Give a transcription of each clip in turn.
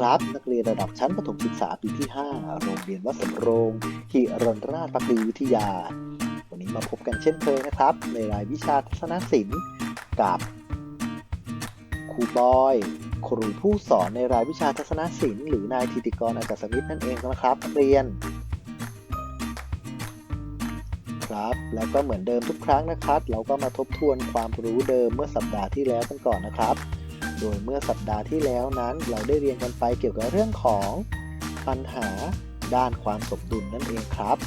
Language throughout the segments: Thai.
ครับ นักเรียนระดับชั้นประถมศึกษาปีที่ 5 โรงเรียนวัดสำโรงหิรนราชพักดีวิทยา วันนี้มาพบกันเช่นเคยนะครับ ในรายวิชาทัศนศิลป์กับครูบอย ครูผู้สอนในรายวิชาทัศนศิลป์หรือนายธิติกรอาจารย์สมิทธิ์นั่นเองนะครับนักเรียน ครับแล้วก็เหมือนเดิมทุกครั้งนะครับ เราก็มาทบทวนความรู้เดิมเมื่อสัปดาห์ที่แล้วกันก่อนนะครับ โดยเมื่อสัปดาห์ที่แล้วนั้นเราได้เรียนกันไปเกี่ยวกับเรื่องของปัญหาด้านความสมดุลนั่นเองครับ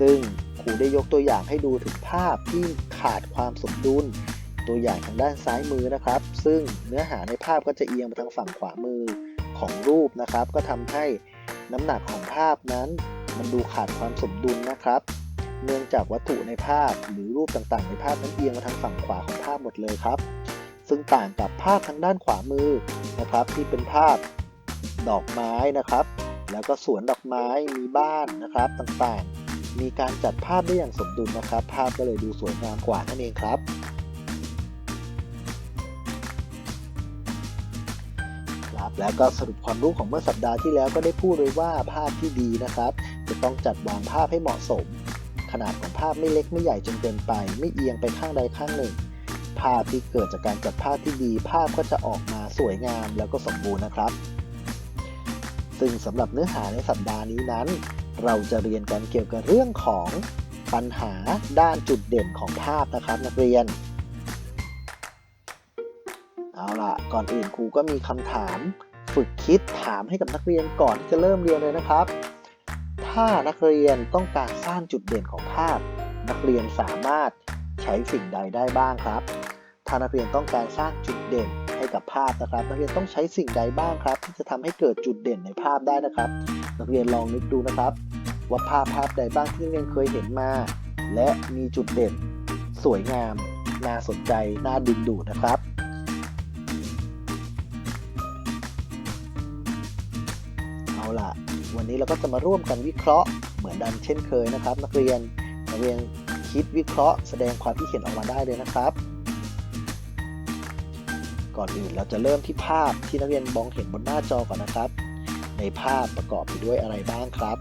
ซึ่งครูได้ยกตัวอย่างให้ดูถึงภาพที่ขาดความสมดุล ตัวอย่างทางด้านซ้ายมือนะครับ ซึ่งเนื้อหาในภาพก็จะเอียงไปทางฝั่งขวามือของรูปนะครับ ก็ทำให้น้ำหนักของภาพนั้น มันดูขาดความสมดุลนะครับ เนื่องจากวัตถุในภาพหรือรูปต่างๆ ในภาพนั้นเอียงมาทางฝั่งขวาของภาพหมดเลยครับ ซึ่งต่างกับภาพทางด้านขวามือนะครับ ที่เป็นภาพดอกไม้นะครับ แล้วก็สวนดอกไม้มีบ้านนะครับต่างๆ มีการจัดภาพได้อย่างสมดุลนะครับ ภาพก็เลยดูสวยงามกว่านั่นเองครับครับแล้วก็สรุปความรู้ของเมื่อสัปดาห์ที่แล้วก็ได้พูดเลยว่าภาพที่ดีนะครับ จะต้องจัดวางภาพให้เหมาะสม ขนาดของภาพไม่เล็กไม่ใหญ่จนเกินไป ไม่เอียงไปข้างใดข้างหนึ่ง ภาพที่เกิดจากการจัดภาพที่ดี ภาพก็จะออกมาสวยงามแล้วก็สมบูรณ์นะครับ ซึ่งสำหรับเนื้อหาในสัปดาห์นี้นั้น เราจะเรียนกันเกี่ยวกับเรื่องของปัญหาด้านจุดเด่นของภาพนะครับนักเรียน เอาล่ะ ก่อนอื่นครูก็มีคำถามฝึกคิดถามให้กับนักเรียนก่อนที่จะเริ่มเรียนเลยนะครับ ถ้านักเรียนต้องการสร้างจุดเด่นของภาพ นักเรียนสามารถ ใช้สิ่งใดได้บ้างครับ ถ้านักเรียนต้องการสร้างจุดเด่นให้กับภาพนะครับ นักเรียนต้องใช้สิ่งใดบ้างครับ ที่จะทำให้เกิดจุดเด่นในภาพได้นะครับ นักเรียนลองนึกดูนะครับ ว่าภาพภาพใดบ้างที่นักเรียนเคยเห็นมา และมีจุดเด่น สวยงาม น่าสนใจ น่าดึงดูดนะครับเอาล่ะ วันนี้เราก็จะมาร่วมกันวิเคราะห์เหมือนดันเช่นเคยนะครับ นักเรียนนักเรียน คิดวิเคราะห์แสดงความคิดเห็นออกมาได้เลยนะครับ ก่อนอื่นเราจะเริ่มที่ภาพที่นักเรียนมองเห็นบนหน้าจอก่อนนะครับ ในภาพประกอบไปด้วยอะไรบ้างครับ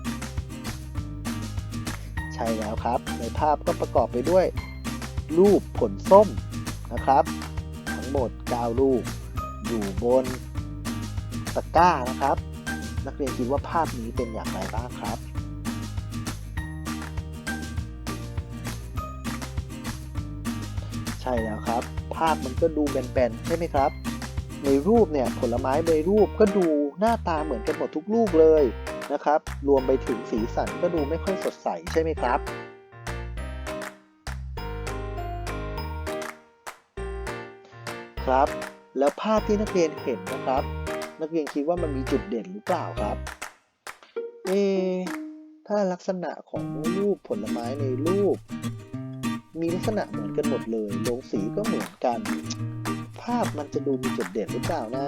ใช่แล้วครับ ในภาพก็ประกอบไปด้วย รูปผลส้มนะครับ ทั้งหมด 9 รูป อยู่บนตะกร้านะครับ นักเรียนคิดว่าภาพนี้เป็นอย่างไรบ้างครับ ใช่แล้วครับ ภาพมันก็ดูแบนๆใช่ไหมครับ ในรูปเนี่ยผลไม้ในรูปก็ดูหน้าตาเหมือนกันหมดทุกลูกเลยนะครับ รวมไปถึงสีสันก็ดูไม่ค่อยสดใสใช่ไหมครับครับ แล้วภาพที่นักเรียนเห็นนะครับ นักเรียนคิดว่ามันมีจุดเด่นหรือเปล่าครับเอถ้าลักษณะของรูปผลไม้ในรูป มีลักษณะเหมือนกันหมดเลยลงสีก็เหมือนกัน ภาพมันจะดูมีจุดเด่นหรือเปล่านะ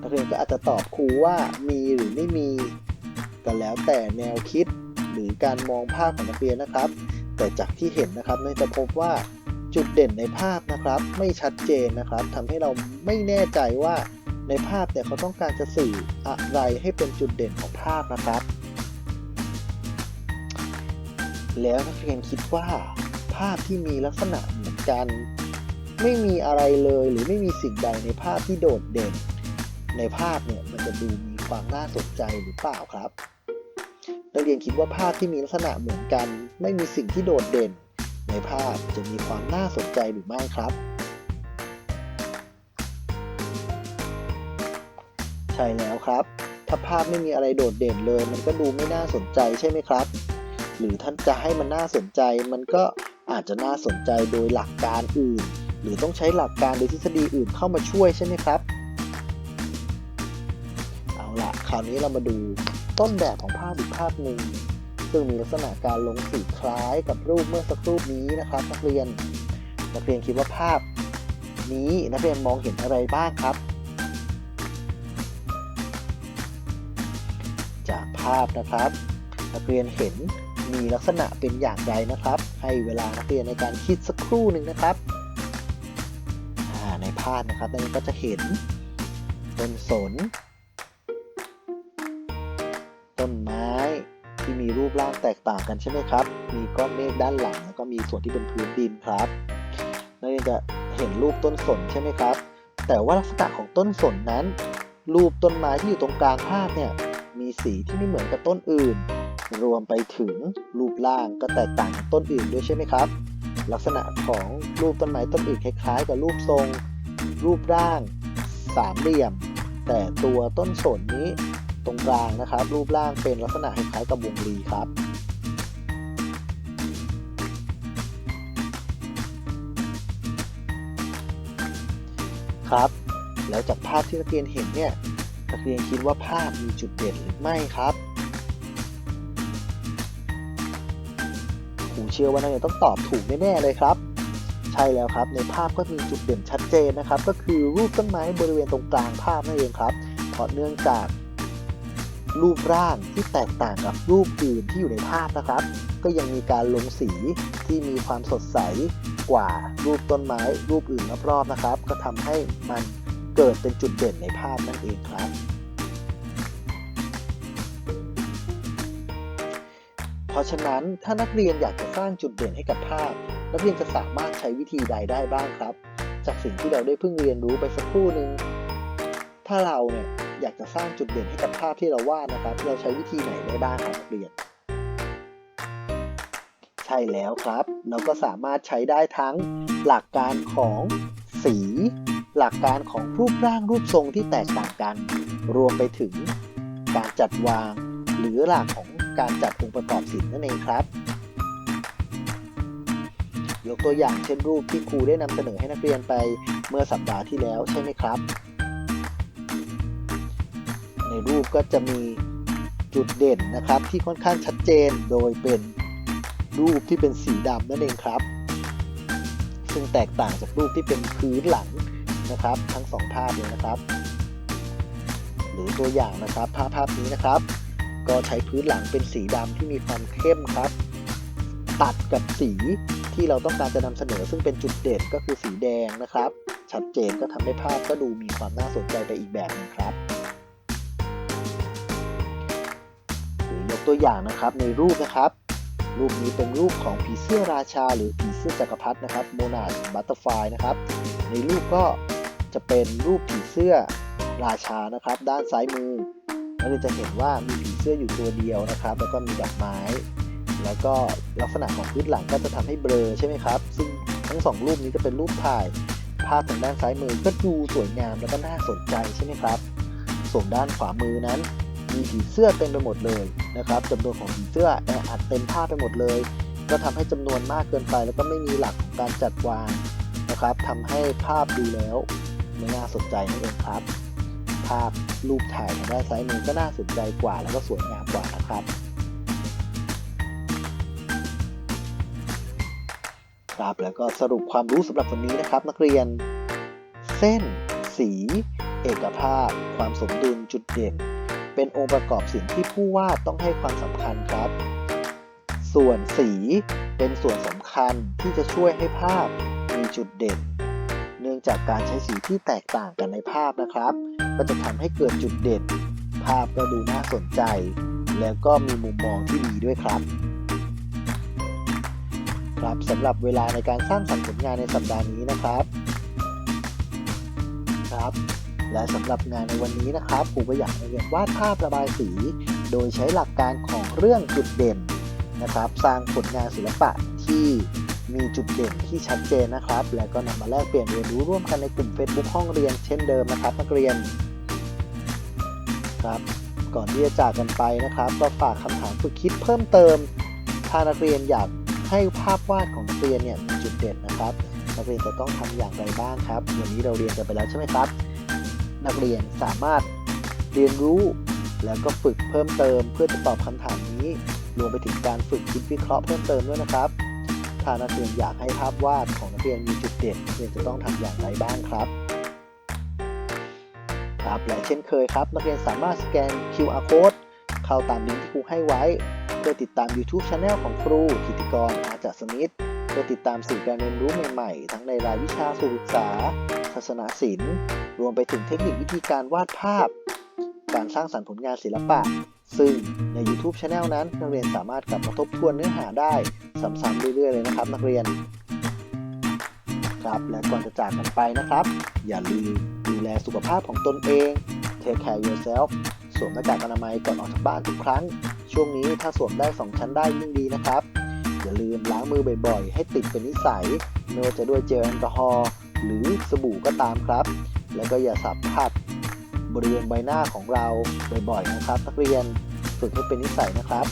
นักเรียนก็อาจจะตอบครูว่ามีหรือไม่มีก็แล้วแต่แนวคิดหรือการมองภาพของนักเรียนนะครับ แต่จากที่เห็นนะครับเราจะพบว่าจุดเด่นในภาพนะครับ ไม่ชัดเจนนะครับทำให้เราไม่แน่ใจว่าในภาพเนี่ยเขาต้องการจะสื่ออะไรให้เป็นจุดเด่นของภาพนะครับ แล้วนักเรียนคิดว่า ภาพที่มีลักษณะเหมือนกัน ไม่มีอะไรเลยหรือไม่มีสิ่งใดในภาพที่โดดเด่น ในภาพเนี่ยมันจะดูมีความน่าสนใจหรือเปล่าครับนักเรียนคิดว่าภาพที่มีลักษณะเหมือนกัน ไม่มีสิ่งที่โดดเด่น ในภาพจะมีความน่าสนใจหรือไม่ครับ ใช่แล้วครับ ถ้าภาพไม่มีอะไรโดดเด่นเลย มันก็ดูไม่น่าสนใจใช่ไหมครับ หรือท่านจะให้มันน่าสนใจ มันก็อาจจะน่าสนใจโดยหลักการอื่น หรือต้องใช้หลักการโดยทฤษฎีอื่นเข้ามาช่วยใช่ไหมครับ เอาละคราวนี้เรามาดูต้นแบบของภาพอีกภาพหนึ่งซึ่งมีลักษณะการลงสีคล้ายกับรูปเมื่อสักรู่นี้นะครับ นักเรียน นักเรียนคิดว่าภาพนี้นักเรียนมองเห็นอะไรบ้างครับ จากภาพนะครับ นักเรียนเห็น มีลักษณะเป็นอย่างไรนะครับ ให้เวลานักเรียนในการคิดสักครู่หนึ่งนะครับในภาพนะครับดังนั้นก็จะเห็น ต้นสน ต้นไม้ที่มีรูปร่างแตกต่างกันใช่ไหมครับ มีก้อนเมฆด้านหลัง แล้วก็มีส่วนที่เป็นพื้นดินครับนักเรียนจะเห็นรูปต้นสนใช่ไหมครับ แต่ว่าลักษณะของต้นสนนั้น รูปต้นไม้ที่อยู่ตรงกลางภาพเนี่ยมีสีที่ไม่เหมือนกับต้นอื่น รวมไปถึงรูปร่างก็แตกต่างต้นอื่นด้วยใช่ไหมครับ ลักษณะของรูปต้นไม้ต้นอื่นคล้ายๆ กับรูปทรง รูปร่างสามเหลี่ยม แต่ตัวต้นสนนี้ตรงกลางนะครับ รูปร่างเป็นลักษณะคล้ายๆกับวงรีครับครับ แล้วจากภาพที่นักเรียนเห็นเนี่ยนักเรียนคิดว่าภาพมีจุดเด่นหรือไม่ครับ ครูเชื่อว่านักเรียนต้องตอบถูกแน่ๆเลยครับ ใช่แล้วครับในภาพก็มีจุดเด่นชัดเจนนะครับ ก็คือรูปต้นไม้บริเวณตรงกลางภาพนั่นเองครับเพราะเนื่องจากรูปร่างที่แตกต่างกับรูปอื่นที่อยู่ในภาพนะครับ ก็ยังมีการลงสีที่มีความสดใสกว่ารูปต้นไม้รูปอื่นรอบๆนะครับ ก็ทำให้มันเกิดเป็นจุดเด่นในภาพนั่นเองครับ ราะฉะนั้นถ้านักเรียนอยากจะสร้างจุดเด่นให้กับภาพ นักเรียนจะสามารถใช้วิธีใดได้บ้างครับ จากสิ่งที่เราได้เพิ่งเรียนรู้ไปสักครู่หนึ่งถ้าเราเนี่ยอยากจะสร้างจุดเด่นให้กับภาพที่เราวาดนะครับ เราใช้วิธีไหนได้บ้างครับนักเรียน ใช่แล้วครับ เราก็สามารถใช้ได้ทั้งหลักการของสี หลักการของรูปร่างรูปทรงที่แตกต่างกัน รวมไปถึงการจัดวางหรือหลักของ การจัดองค์ประกอบศิลป์นั่นเองครับ ยกตัวอย่างเช่นรูปที่ครูได้นำเสนอให้นักเรียนไปเมื่อสัปดาห์ที่แล้วใช่ไหมครับ ในรูปก็จะมีจุดเด่นนะครับที่ค่อนข้างชัดเจนโดยเป็นรูปที่เป็นสีดำนั่นเองครับ ซึ่งแตกต่างจากรูปที่เป็นพื้นหลังนะครับ ทั้งสองภาพเลยนะครับ หรือตัวอย่างนะครับภาพภาพนี้นะครับ ก็ใช้พื้นหลังเป็นสีดำที่มีความเข้มครับ ตัดกับสีที่เราต้องการจะนำเสนอซึ่งเป็นจุดเด่นก็คือสีแดงนะครับ ชัดเจนก็ทำให้ภาพก็ดูมีความน่าสนใจไปอีกแบบหนึงครับหรือยกตัวอย่างนะครับในรูปนะครับรูปนี้เป็นรูปของผีเสื้อราชา หรือผีเสื้อจักรพรรดินะครับโมนาสบัตเตอร์ฟลายนะครับ ในรูปก็จะเป็นรูปผีเสื้อราชานะครับ ด้านซ้ายมือเราจะเห็นว่ามีผี สื้ออยู่ตัวเดียวนะครับ แล้วก็มีดอกไม้ แล้วก็ลักษณะของพื้นหลังก็จะทำให้เบลอใช่ไหมครับ ซึ่งทั้งสองรูปนี้ก็เป็นรูปถ่ายภาพทางด้านซ้ายมือก็ดูสวยงามแล้วก็น่าสนใจใช่ไหมครับ ส่วนด้านขวามือนั้น มีผีเสื้อเต็มไปหมดเลยนะครับจำนวนของผีเสื้อแออัดเต็มภาพไปหมดเลย ก็ทำให้จำนวนมากเกินไป แล้วก็ไม่มีหลักของการจัดวางนะครับทำให้ภาพดูแล้วไม่น่าสนใจนั่นเองครับ ภาพรูปถ่ายทางด้านซ้ายมือก็น่าสนใจกว่า แล้วก็สวยงามกว่านะครับ ครับแล้วก็สรุปความรู้สำหรับวันนี้นะครับ นักเรียน เส้น สี เอกภาพ ความสมดุลจุดเด่น เป็นองค์ประกอบสิ่งที่ผู้วาดต้องให้ความสำคัญครับ ส่วนสีเป็นส่วนสำคัญที่จะช่วยให้ภาพมีจุดเด่น องจากการใช้สีที่แตกต่างกันในภาพนะครับ ก็จะทำให้เกิดจุดเด่น ภาพก็ดูน่าสนใจ แล้วก็มีมุมมองที่ดีด้วยครับ ครับสำหรับเวลาในการสร้างสรรค์ผลงานในสัปดาห์นี้นะครับ ครับ และสำหรับงานในวันนี้นะครับครูก็อยากให้เรียนวาดภาพระบายสี โดยใช้หลักการของเรื่องจุดเด่นนะครับ สร้างผลงานศิลปะที่ มีจุดเด่นที่ชัดเจนนะครับ แล้วก็นำมาแลกเปลี่ยนเรียนรู้ร่วมกันในกลุ่ม Facebook ห้องเรียนเช่นเดิมนะครับนักเรียนครับก่อนที่จะจากกันไปนะครับ ก็ฝากคำถามฝึกคิดเพิ่มเติม ถ้านักเรียนอยากให้ภาพวาดของนักเรียนเนี่ยมีจุดเด่นนะครับ นักเรียนจะต้องทำอย่างไรบ้างครับ วันนี้เราเรียนกันไปแล้วใช่ไหมครับ นักเรียนสามารถเรียนรู้ แล้วก็ฝึกเพิ่มเติม เพื่อจะตอบคำถามนี้ รวมไปถึงการฝึกคิดวิเคราะห์เพิ่มเติมด้วยนะครับ ถ้านักเรียนอยากให้ภาพวาดของนักเรียนมีจุดเด่นนักเรียนจะต้องทำอย่างไรบ้างครับครับและเช่นเคยครับ นักเรียนสามารถสแกน QR code เข้าตามลิงก์ที่ครูให้ไว้ เพื่อติดตาม YouTube Channel ของครูกิติกรอาจารย์สมิธเพื่อติดตามสื่อการเรียนรู้ใหม่ๆ ทั้งในรายวิชาสุขศึกษาสทัศนศิลป์ รวมไปถึงเทคนิควิธีการวาดภาพ การสร้างสรรค์ผลงานศิลปะ ซึ่งใน YouTube Channel นั้น นักเรียนสามารถกลับมาทบทวนเนื้อหาได้ซ้ำๆเรื่อยๆเลยนะครับ นักเรียน ครับและก่อนจะจากกันไปนะครับ อย่าลืมดูแลสุขภาพของตนเอง Take care yourself สวมหน้ากากอนามัยก่อนออกจากบ้านทุกครั้ง ช่วงนี้ถ้าสวมได้ 2 ชั้นได้ยิ่งดีนะครับ อย่าลืมล้างมือบ่อยๆ ให้ติดเป็นนิสัยไม่ว่าจะด้วยเจลแอลกอฮอล์หรือสบู่ก็ตามครับ แล้วก็อย่าสัมผัส บริเวณใบหน้าของเราบ่อยๆนะครับนักเรียนฝึกให้เป็นนิสัยนะครับ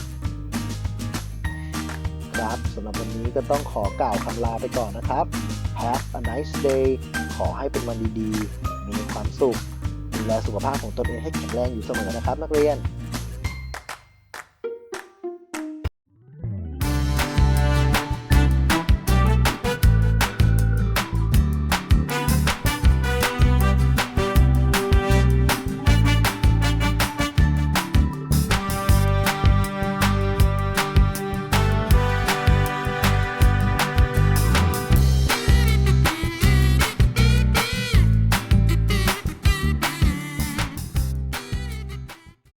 ครับสำหรับวันนี้ก็ต้องขอกล่าวคำลาไปก่อนนะครับ Have a nice day ขอให้เป็นวันดีๆ มีความสุขดูแลสุขภาพของตนเองให้แข็งแรงอยู่เสมอนะครับ นักเรียน